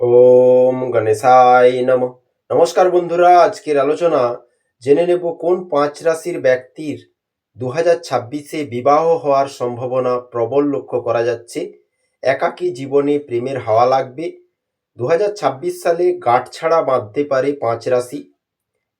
ওম গণেশাই নম। নমস্কার বন্ধুরা, আজকের আলোচনা জেনে নেব কোন পাঁচ রাশির ব্যক্তির দু হাজার ছাব্বিশে বিবাহ হওয়ার সম্ভাবনা প্রবল লক্ষ্য করা যাচ্ছে, একাকী জীবনে প্রেমের হাওয়া লাগবে দু হাজার ছাব্বিশ সালে গাঁটছাড়া বাঁধতে পারে পাঁচ রাশি,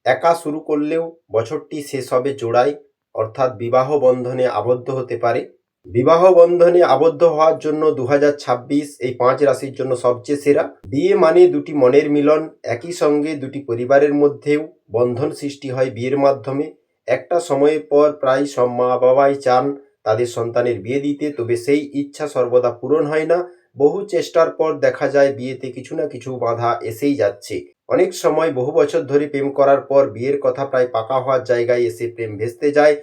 একা শুরু করলেও বছরটি শেষ হবে জোড়ায়, অর্থাৎ বিবাহ বন্ধনে আবদ্ধ হতে পারে। বিবাহ বন্ধনে আবদ্ধ হওয়ার জন্য দু হাজার ছাব্বিশ এই পাঁচ রাশির জন্য সবচেয়ে সেরা। বিয়ে মানে দুটি মনের মিলন, একই সঙ্গে দুটি পরিবারের মধ্যেও বন্ধন সৃষ্টি হয় বিয়ের মাধ্যমে। একটা সময়ের পর প্রায় সব মা বাবাই চান তাদের সন্তানের বিয়ে দিতে, তবে সেই ইচ্ছা সর্বদা পূরণ হয় না। বহু চেষ্টার পর দেখা যায় বিয়েতে কিছু না কিছু বাধা এসেই যাচ্ছে। অনেক সময় বহু বছর ধরে প্রেম করার পর বিয়ের কথা প্রায় পাকা হওয়ার জায়গায় এসে প্রেম ভেস্তে যায়।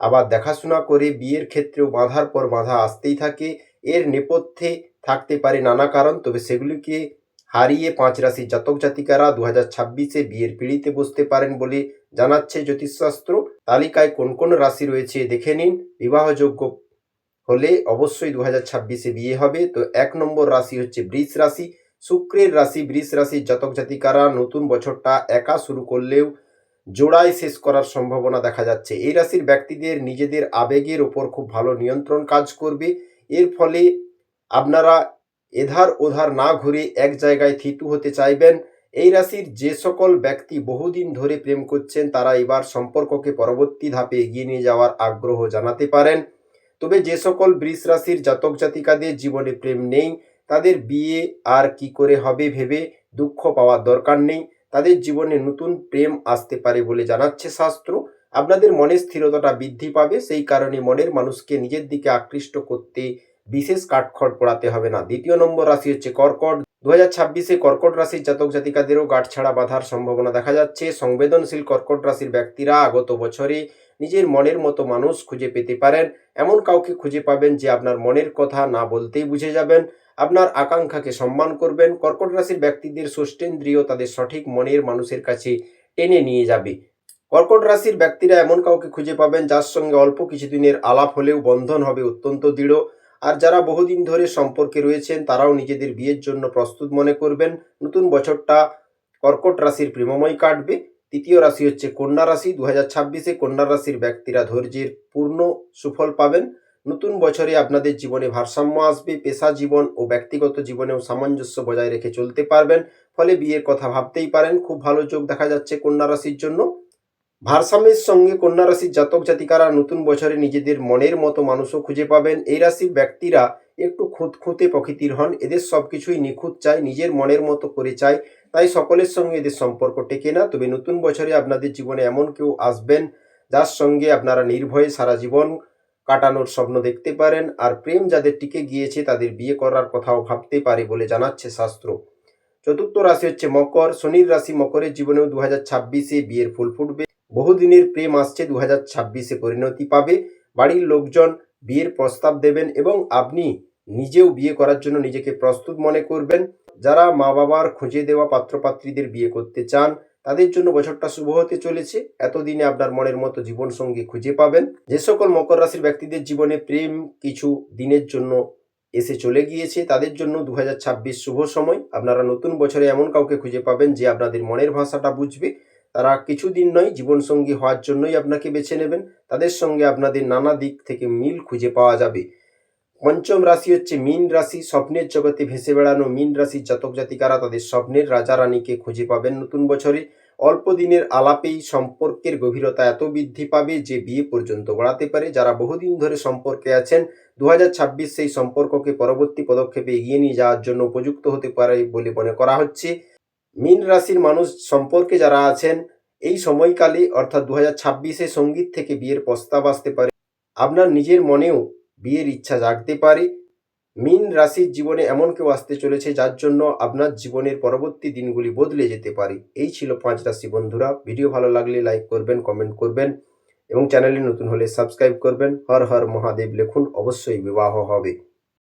আবার দেখাশোনা করে বিয়ের ক্ষেত্রেও বাধার পর বাধা আসতেই থাকে। এর নেপথ্যে থাকতে পারে নানা কারণ, তবে সেগুলিকে হারিয়ে পাঁচ রাশির জাতক জাতিকারা দু হাজার ছাব্বিশে বিয়ের পিড়িতে বসতে পারেন বলে জানাচ্ছে জ্যোতিষশাস্ত্র। তালিকায় কোন কোন রাশি রয়েছে দেখে নিন। বিবাহযোগ্য হলে অবশ্যই দু হাজার ছাব্বিশে বিয়ে হবে। তো এক নম্বর রাশি হচ্ছে বৃষ রাশি। শুক্রের রাশি বৃষ রাশির জাতক জাতিকারা নতুন বছরটা একা শুরু করলেও জোড়ায় শেষ করার সম্ভাবনা দেখা যাচ্ছে। এই রাশির ব্যক্তিদের নিজেদের আবেগের ওপর খুব ভালো নিয়ন্ত্রণ কাজ করবে। এর ফলে আপনারা এধার ওধার না ঘুরে এক জায়গায় থিতু হতে চাইবেন। এই রাশির যে সকল ব্যক্তি বহুদিন ধরে প্রেম করছেন, তারা এবার সম্পর্ককে পরবর্তী ধাপে এগিয়ে নিয়ে যাওয়ার আগ্রহ জানাতে পারেন। তবে যে সকল বৃষ রাশির জাতক জাতিকাদের জীবনে প্রেম নেই, তাদের বিয়ে আর কি করে হবে ভেবে দুঃখ পাওয়ার দরকার নেই। তাদের জীবনে নতুন প্রেম আসতে পারে বলে জানাচ্ছে শাস্ত্র। আপনাদের মনের স্থিরতাটা বৃদ্ধি পাবে, সেই কারণে মনের মানুষকে নিজের দিকে আকৃষ্ট করতে বিশেষ কাঠখড় পড়াতে হবে না। দ্বিতীয় নম্বর রাশি হচ্ছে কর্কট। দু হাজার ছাব্বিশে কর্কট রাশির জাতক জাতিকাদেরও গাঁটছাড়া বাঁধার সম্ভাবনা দেখা যাচ্ছে। সংবেদনশীল কর্কট রাশির ব্যক্তিরা আগত বছরে নিজের মনের মতো মানুষ খুঁজে পেতে পারেন। এমন কাউকে খুঁজে পাবেন যে আপনার মনের কথা না বলতেই বুঝে যাবেন। আপনার আকাঙ্ক্ষাকে সম্মান করবেন। কর্কট রাশির ব্যক্তিদের ষষ্ঠেন্দ্রিয় তাদের সঠিক মনের মানুষের কাছে টেনে নিয়ে যাবে। কর্কট রাশির ব্যক্তিরা এমন কাউকে খুঁজে পাবেন যার সঙ্গে অল্প কিছুদিনের আলাপ হলেও বন্ধন হবে অত্যন্ত দৃঢ়। আর যারা বহুদিন ধরে সম্পর্কে রয়েছেন, তারাও নিজেদের বিয়ের জন্য প্রস্তুত মনে করবেন। নতুন বছরটা কর্কট রাশির প্রেমময় কাটবে। তৃতীয় রাশি হচ্ছে কন্যা রাশি। দু হাজার ছাব্বিশে কন্যা রাশির ব্যক্তিরা ধৈর্যের পূর্ণ সুফল পাবেন। নতুন বছরে আপনাদের জীবনে ভারসাম্য আসবে। পেশা জীবন ও ব্যক্তিগত জীবনেও সামঞ্জস্য বজায় রেখে চলতে পারবেন। ফলে বিয়ের কথা ভাবতেই পারেন। খুব ভালো যোগ দেখা যাচ্ছে কন্যা রাশির জন্য। ভারসাম্যের সঙ্গে কন্যা রাশির জাতক জাতিকারা নতুন বছরে নিজেদের মনের মতো মানুষও খুঁজে পাবেন। এই রাশির ব্যক্তিরা একটু খুঁতখুঁতে প্রকৃতির হন। এদের সব কিছুই নিখুঁত চায় নিজের মনের মতো করে চায় তাই সকলের সঙ্গে এদের সম্পর্ক টেকে না। তবে নতুন বছরে আপনাদের জীবনে এমন কেউ আসবেন, যার সঙ্গে আপনারা নির্ভয়ে সারা জীবন কাটানোর স্বপ্ন দেখতে পারেন। আর প্রেম যাদের টিকে গিয়েছে, তাদের বিয়ে করার কথাও ভাবতে পারে বলে জানাচ্ছে শাস্ত্র। চতুর্থ রাশি হচ্ছে মকর। শনির রাশি মকরের জীবনেও দু হাজার ছাব্বিশে বিয়ের ফুল ফুটবে। বহুদিনের প্রেম আসছে দু হাজার ছাব্বিশে পরিণতি পাবে। বাড়ির লোকজন বিয়ের প্রস্তাব দেবেন এবং আপনি নিজেও বিয়ে করার জন্য নিজেকে প্রস্তুত মনে করবেন। যারা মা বাবার খুঁজে দেওয়া পাত্রপাত্রীদের বিয়ে করতে চান, তাদের জন্য বছরটা শুভ হতে চলেছে। এতদিনে আপনার মনের মতো জীবন সঙ্গী খুঁজে পাবেন। যে সকল মকর রাশির ব্যক্তিদের জীবনে প্রেম কিছু দিনের জন্য এসে চলে গিয়েছে। তাদের জন্য দু হাজার ছাব্বিশ শুভ সময়। আপনারা নতুন বছরে এমন কাউকে খুঁজে পাবেন যে আপনাদের মনের ভাষাটা বুঝবে। তারা কিছুদিন নয় জীবনসঙ্গী হওয়ার জন্যই আপনাকে বেছে নেবেন। তাদের সঙ্গে আপনাদের নানা দিক থেকে মিল খুঁজে পাওয়া যাবে। পঞ্চম রাশি হচ্ছে মীন রাশি। স্বপ্নের জগতে ভেসে বেড়ানো মীন রাশির জাতক জাতিকারা তাদের স্বপ্নের রাজা রানীকে খুঁজে পাবেন নতুন বছরে। অল্প দিনের আলাপেই সম্পর্কের গভীরতা এত বৃদ্ধি পাবে যে বিয়ে পর্যন্ত গড়াতে পারে। যারা বহুদিন ধরে সম্পর্কে আছেন দু হাজার ছাব্বিশ সেই সম্পর্ককে পরবর্তী পদক্ষেপে এগিয়ে নিয়ে যাওয়ার জন্য উপযুক্ত হতে পারে বলে মনে করা হচ্ছে। মীন রাশির মানুষ সম্পর্কে যারা আছেন, এই সময়কালে অর্থাৎ দু হাজার ছাব্বিশে সংগীত থেকে বিয়ের প্রস্তাব আসতে পারে। আপনার নিজের মনেও বিয়ের ইচ্ছা জাগতে পারে। মিন রাশির জীবনে এমন কেউ আসতে চলেছে যার জন্য আপনার জীবনের পরবর্তী দিনগুলি বদলে যেতে পারে। এই ছিল পাঁচ রাশি বন্ধুরা। ভিডিও ভালো লাগলে লাইক করবেন, কমেন্ট করবেন এবং চ্যানেলে নতুন হলে সাবস্ক্রাইব করবেন। হর হর মহাদেব লেখুন, অবশ্যই বিবাহ হবে।